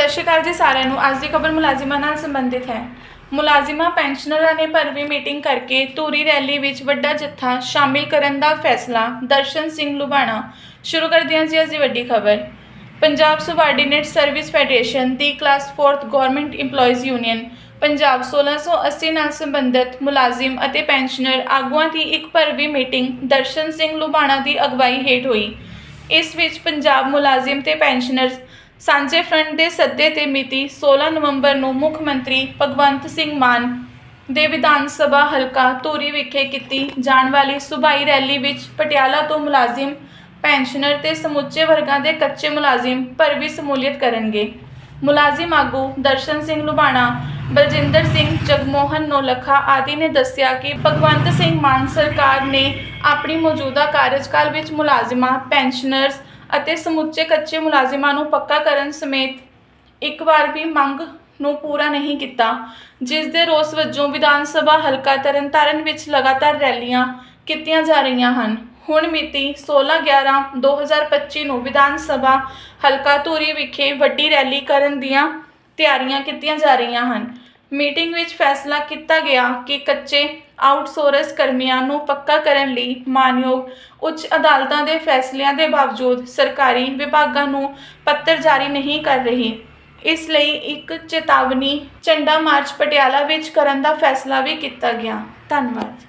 ਸਤਿ ਸ਼੍ਰੀ ਅਕਾਲ ਜੀ ਸਾਰਿਆਂ ਨੂੰ। ਅੱਜ ਦੀ ਖਬਰ ਮੁਲਾਜ਼ਮਾਂ ਨਾਲ ਸੰਬੰਧਿਤ ਹੈ। ਮੁਲਾਜ਼ਮਾਂ, ਪੈਨਸ਼ਨਰਾਂ ਨੇ ਭਰਵੀਂ ਮੀਟਿੰਗ ਕਰਕੇ ਧੂਰੀ ਰੈਲੀ ਵਿੱਚ ਵੱਡਾ ਜੱਥਾ ਸ਼ਾਮਿਲ ਕਰਨ ਦਾ ਫੈਸਲਾ, ਦਰਸ਼ਨ ਸਿੰਘ ਲੁਬਾਣਾ ਸ਼ੁਰੂ ਕਰਦੇ ਹਾਂ ਜੀ ਅੱਜ ਦੀ ਵੱਡੀ ਖਬਰ। ਪੰਜਾਬ ਸੁਬਾਰਡੀਨੇਟ ਸਰਵਿਸ ਫੈਡਰੇਸ਼ਨ ਦੀ class 4th government EMPLOYEES union Punjab 1680 ਨਾਲ ਸੰਬੰਧਿਤ ਮੁਲਾਜ਼ਮ ਅਤੇ ਪੈਨਸ਼ਨਰ ਆਗੂਆਂ ਦੀ ਇੱਕ ਭਰਵੀਂ ਮੀਟਿੰਗ ਦਰਸ਼ਨ ਸਿੰਘ ਲੁਬਾਣਾ ਦੀ ਅਗਵਾਈ ਹੇਠ ਹੋਈ। ਇਸ ਵਿੱਚ ਪੰਜਾਬ ਮੁਲਾਜ਼ਮ ਤੇ ਪੈਨਸ਼ਨਰਸ ਸਾਂਝੇ ਫਰੰਟ ਦੇ ਸੱਦੇ ਤੇ ਮਿਤੀ 16 ਨਵੰਬਰ ਨੂੰ ਮੁੱਖ ਮੰਤਰੀ ਭਗਵੰਤ ਸਿੰਘ ਮਾਨ ਦੇ ਵਿਧਾਨ ਸਭਾ ਹਲਕਾ ਧੂਰੀ ਵਿਖੇ ਕੀਤੀ ਜਾਣ ਵਾਲੀ ਸੁਭਾਈ ਰੈਲੀ ਵਿੱਚ ਪਟਿਆਲਾ ਤੋਂ ਮੁਲਾਜ਼ਮ, ਪੈਨਸ਼ਨਰ ਤੇ ਸਮੁੱਚੇ ਵਰਗਾਂ ਦੇ ਕੱਚੇ ਮੁਲਾਜ਼ਮ ਭਰਵੀਂ ਸਮੂਲੀਅਤ ਕਰਨਗੇ। ਮੁਲਾਜ਼ਮ ਆਗੂ ਦਰਸ਼ਨ ਸਿੰਘ ਲੁਬਾਣਾ ਬਲਜਿੰਦਰ ਸਿੰਘ ਜਗਮੋਹਨ ਨੋਲਖਾ ਆਦਿ ਨੇ ਦੱਸਿਆ ਕਿ ਭਗਵੰਤ ਸਿੰਘ ਮਾਨ ਸਰਕਾਰ ਨੇ ਆਪਣੀ ਮੌਜੂਦਾ ਕਾਰਜਕਾਲ ਵਿੱਚ ਮੁਲਾਜ਼ਮਾਂ, ਪੈਨਸ਼ਨਰਸ ਅਤੇ ਸਮੁੱਚੇ ਕੱਚੇ ਮੁਲਾਜ਼ਮਾਂ ਨੂੰ ਪੱਕਾ ਕਰਨ ਸਮੇਤ ਇੱਕ ਵਾਰ ਵੀ ਮੰਗ ਨੂੰ ਪੂਰਾ ਨਹੀਂ ਕੀਤਾ, ਜਿਸ ਦੇ ਰੋਸ ਵਜੋਂ ਵਿਧਾਨ ਸਭਾ ਹਲਕਾ ਤਰਨਤਾਰਨ ਵਿੱਚ ਲਗਾਤਾਰ ਰੈਲੀਆਂ ਕੀਤੀਆਂ ਜਾ ਰਹੀਆਂ ਹਨ। ਹੁਣ ਮਿਤੀ 16/11/2025 ਨੂੰ ਵਿਧਾਨ ਸਭਾ ਹਲਕਾ ਧੂਰੀ ਵਿਖੇ ਵੱਡੀ ਰੈਲੀ ਕਰਨ ਦੀਆਂ ਤਿਆਰੀਆਂ ਕੀਤੀਆਂ ਜਾ ਰਹੀਆਂ ਹਨ। ਮੀਟਿੰਗ ਵਿੱਚ ਫੈਸਲਾ ਕੀਤਾ ਗਿਆ ਕਿ ਕੱਚੇ ਆਊਟਸੋਰਸ ਕਰਮੀਆਂ ਨੂੰ ਪੱਕਾ ਕਰਨ ਲਈ ਮਾਨਯੋਗ ਉੱਚ ਅਦਾਲਤਾਂ ਦੇ ਫੈਸਲਿਆਂ ਦੇ ਬਾਵਜੂਦ ਸਰਕਾਰੀ ਵਿਭਾਗਾਂ ਨੂੰ ਪੱਤਰ ਜਾਰੀ ਨਹੀਂ ਕਰ ਰਹੀ। ਇਸ ਲਈ ਇੱਕ ਚੇਤਾਵਨੀ ਝੰਡਾ ਮਾਰਚ ਪਟਿਆਲਾ ਵਿੱਚ ਕਰਨ ਦਾ ਫੈਸਲਾ ਵੀ ਕੀਤਾ ਗਿਆ। ਧੰਨਵਾਦ।